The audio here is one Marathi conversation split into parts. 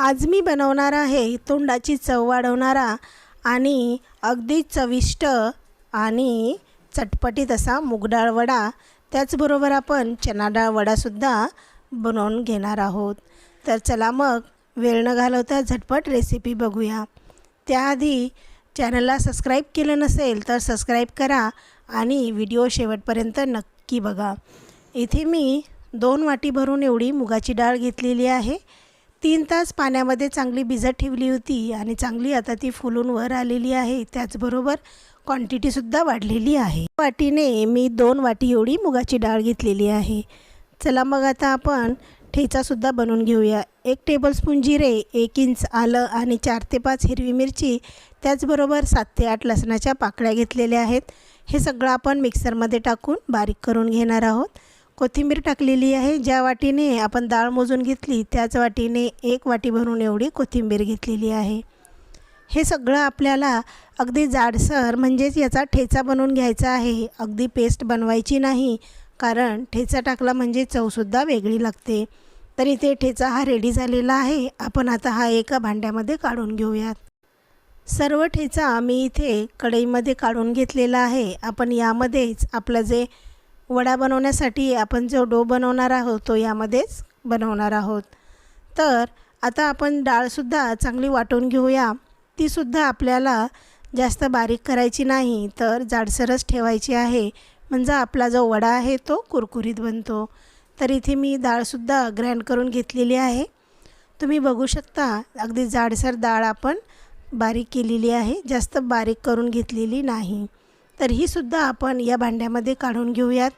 आज मी बनवणार आहे तोंडाची चव वाढवणारा आणि अगदी चविष्ट आणि चटपटीत असा मुगडाळ वडा. त्याचबरोबर आपण चना डाळ वडासुद्धा बनवून घेणार आहोत. तर चला मग वेळ न घालवता झटपट रेसिपी बघूया. त्याआधी चॅनलला सबस्क्राईब केलं नसेल तर सबस्क्राईब करा आणि व्हिडिओ शेवटपर्यंत नक्की बघा. इथे मी दोन वाटी भरून एवढी मुगाची डाळ घेतलेली आहे. तीन तास पाण्यामध्ये चांगली भिजत ठेवली होती आणि चांगली आता ती फुलून वर आलेली आहे. त्याचबरोबर क्वांटिटीसुद्धा वाढलेली आहे. वाटीने मी दोन वाटी एवढी मुगाची डाळ घेतलेली आहे. चला मग आता आपण ठेचासुद्धा बनवून घेऊया. एक टेबलस्पून जिरे एक इंच आलं आणि चार ते पाच हिरवी मिरची त्याचबरोबर सात ते आठ लसणाच्या पाकळ्या घेतलेल्या आहेत. हे सगळं आपण मिक्सरमध्ये टाकून बारीक करून घेणार आहोत. कोथिंबीर टाकलेली आहे ज्या वाटीने आपण डाळ मोजून घेतली त्याच वाटीने एक वाटी भरून एवढी कोथिंबीर घेतलेली आहे. हे सगळं आपल्याला अगदी जाडसर म्हणजेच याचा ठेचा बनवून घ्यायचा आहे. अगदी पेस्ट बनवायची नाही कारण ठेचा टाकला म्हणजे चवसुद्धा वेगळी लागते. तर इथे ठेचा हा रेडी झालेला आहे. आपण आता हा एका भांड्यामध्ये काढून घेऊयात. सर्व ठेचा मी इथे कढईमध्ये काढून घेतलेला आहे. आपण यामध्येच आपलं जे वडा बनवण्यासाठी आपण जो डो बनवणार आहोत तो यामध्येच बनवणार आहोत. तर आता आपण डाळसुद्धा चांगली वाटून घेऊया. तीसुद्धा आपल्याला जास्त बारीक करायची नाही तर जाडसरच ठेवायची आहे. म्हणजे आपला जो वडा आहे तो कुरकुरीत बनतो. तर इथे मी डाळसुद्धा ग्रँड करून घेतलेली आहे. तुम्ही बघू शकता अगदी जाडसर डाळ आपण बारीक केलेली आहे. जास्त बारीक करून घेतलेली नाही. तर ही सुद्धा आपण या भांड्यामध्ये काढून घेऊयात.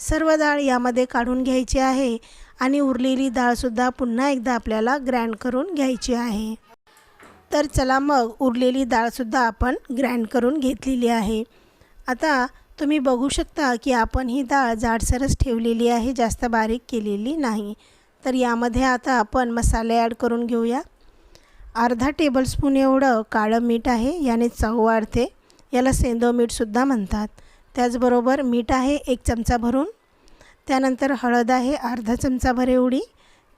सर्व डाळ यामध्ये काढून घ्यायची आहे आणि उरलेली डाळसुद्धा पुन्हा एकदा आपल्याला ग्रँड करून घ्यायची आहे. तर चला मग उरलेली डाळसुद्धा आपण ग्रँड करून घेतलेली आहे. आता तुम्ही बघू शकता की आपण ही डाळ जाडसरच ठेवलेली आहे जास्त बारीक केलेली नाही. तर यामध्ये आता आपण मसाले ॲड करून घेऊया. अर्धा टेबलस्पून एवढं काळं मीठ आहे याने चव वाढते. याला सेंदो मीठसुद्धा म्हणतात. त्याचबरोबर मीठ आहे एक चमचा भरून त्यानंतर हळद आहे अर्धा चमचाभर एवढी.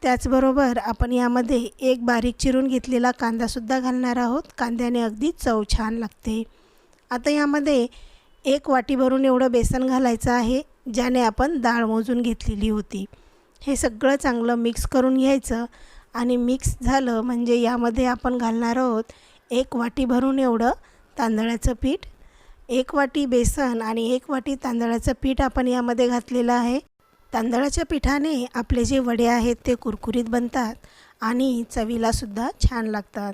त्याचबरोबर आपण यामध्ये एक बारीक चिरून घेतलेला कांदासुद्धा घालणार आहोत. कांद्याने अगदी चव छान लागते. आता यामध्ये एक वाटी भरून एवढं बेसन घालायचं आहे ज्याने आपण डाळ मोजून घेतलेली होती. हे सगळं चांगलं मिक्स करून घ्यायचं आणि मिक्स झालं म्हणजे यामध्ये आपण घालणार आहोत एक वाटी भरून एवढं तांदळाचं पीठ एक वाटी बेसन आणि एक वाटी तांदळाचं पीठ आपण यामध्ये घातलेलं आहे. तांदळाच्या पिठाने आपले जे वडे आहेत ते कुरकुरीत बनतात आणि चवीलासुद्धा छान लागतात.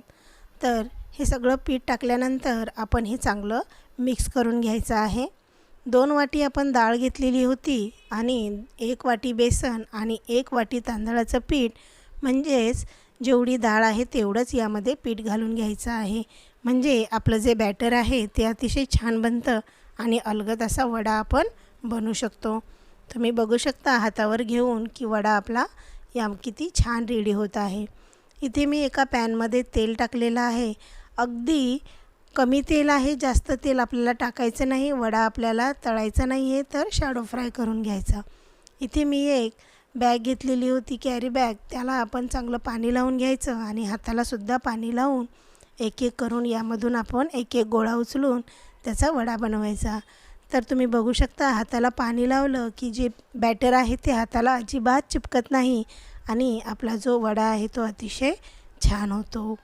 तर हे सगळं पीठ टाकल्यानंतर आपण हे चांगलं मिक्स करून घ्यायचं आहे. दोन वाटी आपण डाळ घेतलेली होती आणि एक वाटी बेसन आणि एक वाटी तांदळाचं पीठ म्हणजेच जेवढी डाळ आहे तेवढंच यामध्ये पीठ घालून घ्यायचं आहे. म्हणजे आपलं जे बॅटर आहे ते अतिशय छान बनतं आणि अलगद असा वडा आपण बनवू शकतो. तुम्ही बघू शकता हातावर घेऊन की वडा आपला या किती छान रेडी होत आहे. इथे मी एका पॅनमध्ये तेल टाकलेलं आहे. अगदी कमी तेल आहे जास्त तेल आपल्याला टाकायचं नाही वडा आपल्याला तळायचा नाही आहे तर शॅडो फ्राय करून घ्यायचा. इथे मी एक बॅग घेतलेली होती कॅरी बॅग त्याला आपण चांगलं पाणी लावून घ्यायचं आणि हातालासुद्धा पाणी लावून एक एक करून यामधून आपण एक एक गोळा उचलून त्याचा वडा बनवायचा. तर तुम्ही बघू शकता हाताला पाणी लावलं की जे बॅटर आहे ते हाताला अजिबात चिपकत नाही आणि आपला जो वडा आहे तो अतिशय छान होतो.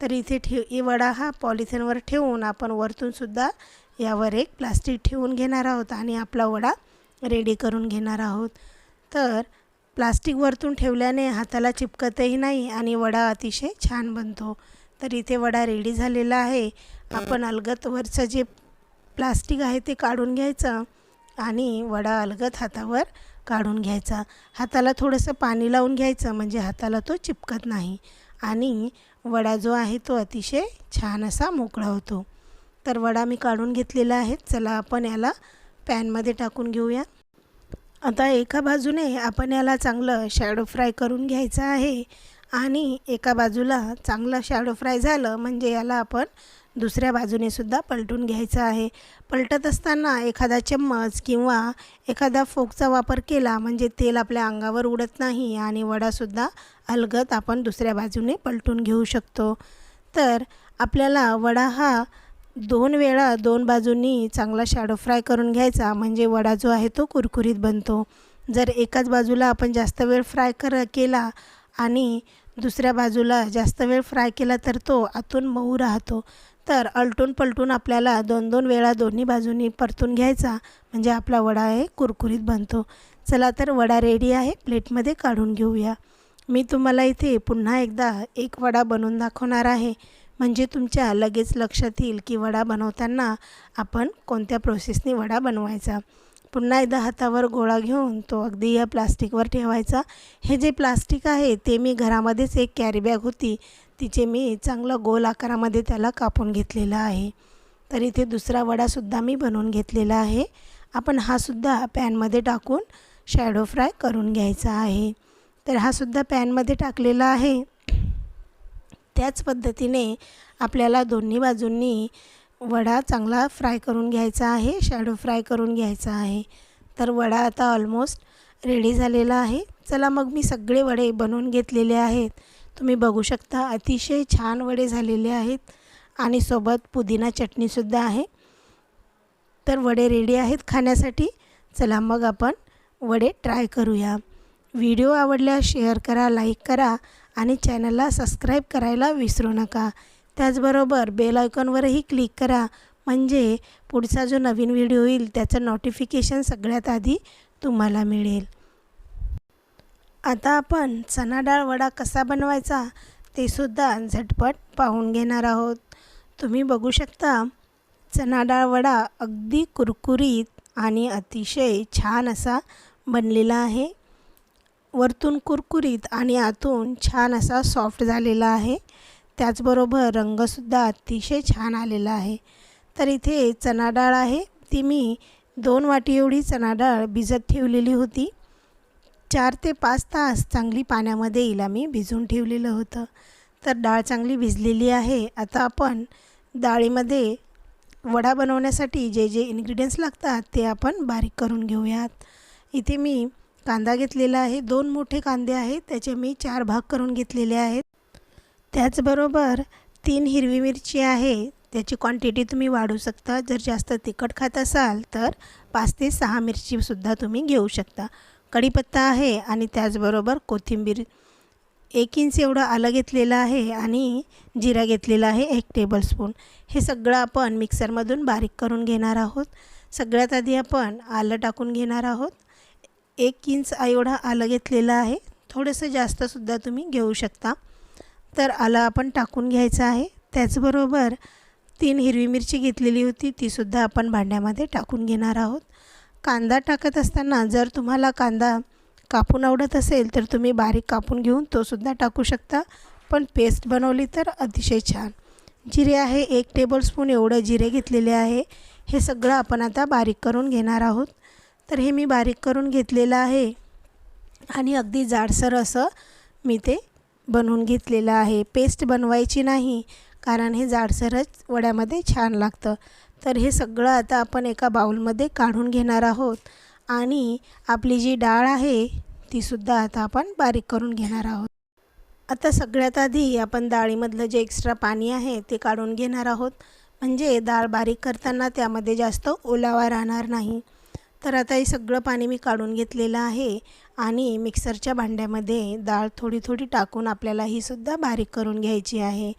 तर इथे ठेव हे वडा हा पॉलिथिनवर ठेवून आपण वरतूनसुद्धा यावर एक प्लास्टिक ठेवून घेणार आहोत आणि आपला वडा रेडी करून घेणार आहोत. तर प्लास्टिक वरतून ठेवल्याने हाताला चिपकतही नाही आणि वडा अतिशय छान बनतो. तर इथे वडा रेडी झालेला आहे. आपण अलगत वरचं जे प्लास्टिक आहे ते काढून घ्यायचं आणि वडा अलगत हातावर काढून घ्यायचा. हाताला थोडंसं पाणी लावून घ्यायचं म्हणजे हाताला तो चिपकत नाही. आणि वडा जो आहे तो अतिशय छान असा मोकळा होतो. तर वडा मी काढून घेतलेला आहे. चला आपण याला पॅनमध्ये टाकून घेऊया. आता एका बाजूने आपण याला चांगलं शॅडो फ्राय करून घ्यायचं आहे. आणि एका बाजूला चांगलं शॅडो फ्राय झालं म्हणजे याला आपण दुसऱ्या बाजूने सुद्धा पलटून घ्यायचं आहे. पलटत असताना एखादा चम्मच किंवा एखादा फोकचा वापर केला म्हणजे तेल आपल्या अंगावर उडत नाही आणि वडासुद्धा अलगत आपण दुसऱ्या बाजूने पलटून घेऊ शकतो. तर आपल्याला वडा हा दोन वेळा दोन बाजूंनी चांगला शॅडो फ्राय करून घ्यायचा म्हणजे वडा जो आहे तो कुरकुरीत बनतो. जर एकाच बाजूला आपण जास्त वेळ फ्राय कर केला आणि दुसऱ्या बाजूला जास्त वेळ फ्राय केला तर तो आतून मऊ राहतो. तर अलटून पलटून आपल्याला दोन दोन वेळा दोन्ही बाजूनी परतून घ्यायचा. म्हणजे आपला वडा हे कुरकुरीत बनतो. चला तर वडा रेडी आहे. प्लेटमध्ये काढून घेऊया. मी तुम्हाला इथे पुन्हा एकदा एक वडा बनवून दाखवणार आहे. म्हणजे तुमच्या लगेच लक्षात येईल की वडा बनवताना आपण कोणत्या प्रोसेसने वडा बनवायचा. पुन्हा एकदा हातावर गोळा घेऊन तो अगदी या प्लास्टिकवर ठेवायचा. हे जे प्लास्टिक आहे ते मी घरामध्येच एक कॅरी बॅग होती. तिचे मी चांगलं गोल आकारामध्ये त्याला कापून घेतलेला आहे. तर इथे दुसरा वडासुद्धा मी बनवून घेतलेला आहे. आपण हा सुद्धा पॅनमध्ये टाकून शॅडो फ्राय करून घ्यायचा आहे. तर हा सुद्धा पॅनमध्ये टाकलेला आहे. त्याच पद्धतीने आपल्याला दोन्ही बाजूंनी वडा चांगला फ्राय करून घ्यायचा आहे शॅडो फ्राय करून घ्यायचा आहे. तर वडा आता ऑलमोस्ट रेडी झालेला आहे. चला मग मी सगळे वडे बनवून घेतलेले आहेत. तुम्ही बघू शकता अतिशय छान वडे झालेले आहेत आणि सोबत पुदिना चटणीसुद्धा आहे. तर वडे रेडी आहेत खाण्यासाठी. चला मग आपण वडे ट्राय करूया. व्हिडिओ आवडल्यास शेअर करा लाईक करा आणि चॅनलला सबस्क्राईब करायला विसरू नका. त्याचबरोबर बेल आयकॉनवरही क्लिक करा. म्हणजे पुढचा जो नवीन व्हिडिओ येईल त्याचं नोटिफिकेशन सगळ्यात आधी तुम्हाला मिळेल. आता आपण चना डाळ वडा कसा बनवायचा ते सुद्धा झटपट पाहून घेणार आहोत. तुम्ही बघू शकता चना डाळ वडा अगदी कुरकुरीत आणि अतिशय छान असा बनलेला आहे. वरतून कुरकुरीत आणि आतून छान असा सॉफ्ट झालेला आहे. त्याचबरोबर रंगसुद्धा अतिशय छान आलेला आहे. तर इथे चणा डाळ आहे. ती मी दोन वाटी एवढी चणाडाळ भिजत ठेवलेली होती. चार ते पाच तास चांगली पाण्यामध्ये हिला मी भिजवून ठेवलेलं होतं. तर डाळ चांगली भिजलेली आहे. आता आपण डाळीमध्ये वडा बनवण्यासाठी जे जे इन्ग्रेडियंट्स लागतात ते आपण बारीक करून घेऊयात. इथे मी कांदा घेतलेला आहे. दोन मोठे कांदे आहेत. त्याचे मी चार भाग करून घेतलेले आहेत. त्याचबरोबर तीन हिरवी मिरची आहे त्याची क्वांटिटी तुम्ही वाढवू शकता. जर जास्त तिखट खात असाल तर पाच ते सहा मिरचीसुद्धा तुम्ही घेऊ शकता. कढीपत्ता आहे आणि त्याचबरोबर कोथिंबीर. एक इंच एवढं आलं घेतलेलं आहे आणि जिरा घेतलेला आहे एक टेबलस्पून हे सगळं आपण मिक्सरमधून बारीक करून घेणार आहोत. सगळ्यात आधी आपण आलं टाकून घेणार आहोत. एक इंच एवढं आलं घेतलेलं आहे. थोडंसं जास्तसुद्धा तुम्ही घेऊ शकता. तर आला आपण टाकून घ्यायचं आहे. त्याचबरोबर तीन हिरवी मिरची घेतलेली होती तीसुद्धा आपण भांड्यामध्ये टाकून घेणार आहोत. कांदा टाकत असताना जर तुम्हाला कांदा कापून आवडत असेल तर तुम्ही बारीक कापून घेऊन तोसुद्धा टाकू शकता. पण पेस्ट बनवली तर अतिशय छान. जिरे आहे एक टेबलस्पून एवढं जिरे घेतलेले आहे. हे सगळं आपण आता बारीक करून घेणार आहोत. तर हे मी बारीक करून घेतलेलं आहे. आणि अगदी जाडसर असं मी ते बनवून घेतलेलं आहे. पेस्ट बनवायची नाही कारण हे जाडसरच वड्यामध्ये छान लागतं. तर हे सगळं आता आपण एका बाऊलमध्ये काढून घेणार आहोत. आणि आपली जी डाळ आहे तीसुद्धा आता आपण बारीक करून घेणार आहोत. आता सगळ्यात आधी आपण डाळीमधलं जे एक्स्ट्रा पाणी आहे ते काढून घेणार आहोत. म्हणजे डाळ बारीक करताना त्यामध्ये जास्त ओलावा राहणार नाही. तर आता हे सगळं पाणी मी काढून घेतलेलं आहे आणि मिक्सरच्या भांड्यामध्ये डाळ थोडी थोडी टाकून आपल्याला ही सुद्धा बारीक करून घ्यायची आहे.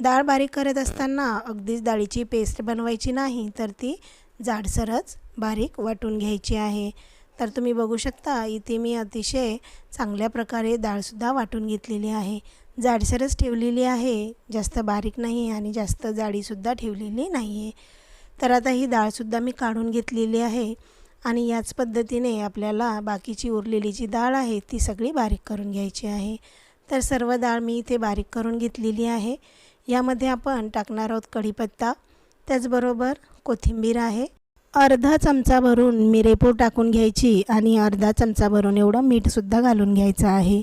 डाळ बारीक करत असताना अगदीच डाळीची पेस्ट बनवायची नाही तर ती जाडसरच बारीक वाटून घ्यायची आहे. तर तुम्ही बघू शकता इथे मी अतिशय चांगल्या प्रकारे डाळसुद्धा वाटून घेतलेली आहे. जाडसरच ठेवलेली आहे जास्त बारीक नाही आणि जास्त जाडीसुद्धा ठेवलेली नाही आहे तर आता ही डाळसुद्धा मी काढून घेतलेली आहे. आणि याच पद्धतीने आपल्याला बाकीची उरलेली जी डाळ आहे ती सगळी बारीक करून घ्यायची आहे. तर सर्व डाळ मी इथे बारीक करून घेतलेली आहे. यामध्ये आपण टाकणार आहोत कढीपत्ता. त्याचबरोबर कोथिंबीर आहे. अर्धा चमचा भरून मिरेपूड टाकून घ्यायची आणि अर्धा चमचा भरून एवढं मीठसुद्धा घालून घ्यायचं आहे.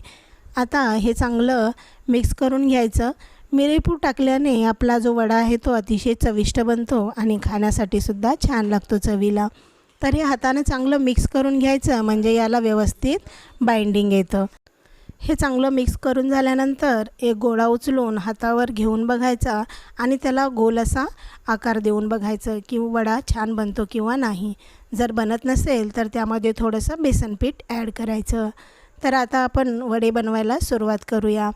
आता हे चांगलं मिक्स करून घ्यायचं. मिरेपूड टाकल्याने आपला जो वडा आहे तो अतिशय चविष्ट बनतो आणि खाण्यासाठी सुद्धा छान लागतो चवीला. तर हे हाताने चांगलं मिक्स करून घ्यायचं म्हणजे याला व्यवस्थित बाइंडिंग येतं. हे चांगलं मिक्स करून झाल्यानंतर एक गोळा उचलून हातावर घेऊन बघायचा आणि त्याला गोल असा आकार देऊन बघायचं की वडा छान बनतो किंवा नाही. जर बनत नसेल तर त्यामध्ये थोडंसं बेसनपीठ ॲड करायचं. तर आता आपण वडे बनवायला सुरुवात करूया.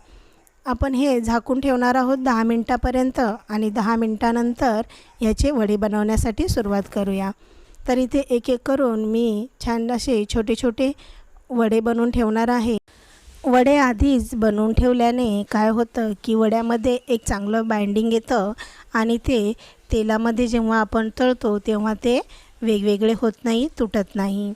आपण हे झाकून ठेवणार आहोत दहा मिनटापर्यंत आणि दहा मिनटानंतर याचे वडे बनवण्यासाठी सुरुवात करूया. तर इथे एक एक करून मी छान असे छोटे छोटे वडे बनवून ठेवणार आहे. वडे आधीच बनवून ठेवल्याने काय होतं की वड्यामध्ये एक चांगलं बाइंडिंग येतं आणि ते तेलामध्ये जेव्हा आपण तळतो तेव्हा ते वेगवेगळे होत नाही तुटत नाही.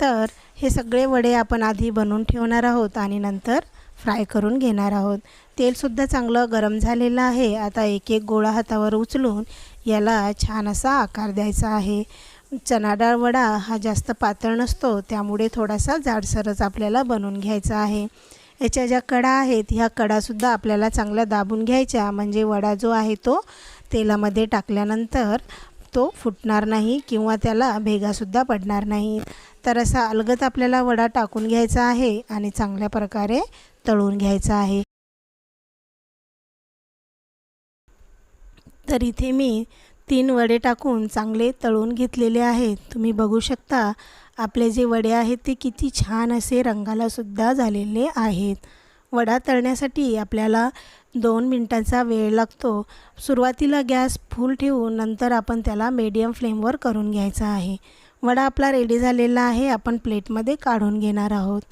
तर हे सगळे वडे आपण आधी बनवून ठेवणार आहोत आणि नंतर फ्राय करून घेणार आहोत. तेलसुद्धा चांगलं गरम झालेलं आहे. आता एक एक गोळा हातावर उचलून याला छान असा आकार द्यायचा आहे. चना डाळ वडा हा जास्त पातळ नसतो त्यामुळे थोडासा जाडसरच आपल्याला बनवून घ्यायचा आहे. याच्या ज्या कडा आहेत ह्या कडासुद्धा आपल्याला चांगल्या दाबून घ्यायच्या. म्हणजे वडा जो आहे तो तेलामध्ये टाकल्यानंतर तो फुटणार नाही किंवा त्याला भेगासुद्धा पडणार नाही. तर असा अलगत आपल्याला वडा टाकून घ्यायचा आहे आणि चांगल्या प्रकारे तळून घ्यायचा आहे. तर इथे मी तीन वडे टाकून चांगले तळून घेतलेले आहेत. तुम्ही बघू शकता आपले जे वडे आहेत ते किती छान असे रंगालासुद्धा झालेले आहेत. वडा तळण्यासाठी आपल्याला दोन मिनटाचा वेळ लागतो. सुरुवातीला गॅस फुल ठेवून नंतर आपण त्याला मीडियम फ्लेमवर करून घ्यायचा आहे. वडा आपला रेडी झालेला आहे आपण प्लेटमध्ये काढून घेणार आहोत.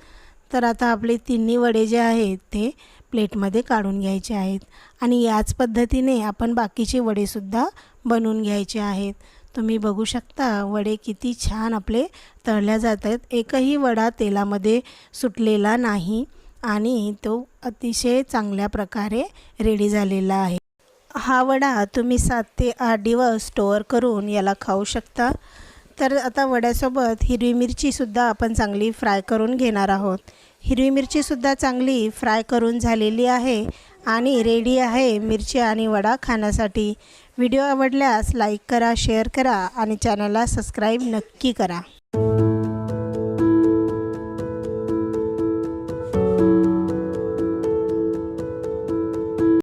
तर आता आपले तिन्ही वडे जे आहेत ते प्लेटमध्ये काढून घ्यायचे आहेत. आणि याच पद्धतीने आपण बाकीचे वडेसुद्धा बनवून घ्यायचे आहेत. तुम्ही बघू शकता वडे किती छान आपले तळल्या जात आहेत. एकही वडा तेलामध्ये सुटलेला नाही आणि तो अतिशय चांगल्या प्रकारे रेडी झालेला आहे. हा वडा तुम्ही सात ते आठ दिवस स्टोअर करून याला खाऊ शकता. तर आता वड्यासोबत हिरवी मिरचीसुद्धा आपण चांगली फ्राय करून घेणार आहोत. हिरवी मिरचीसुद्धा चांगली फ्राय करून झालेली आहे आणि रेडी आहे मिरची आणि वडा खाण्यासाठी. व्हिडिओ आवडल्यास लाईक करा शेअर करा आणि चॅनलला सबस्क्राईब नक्की करा.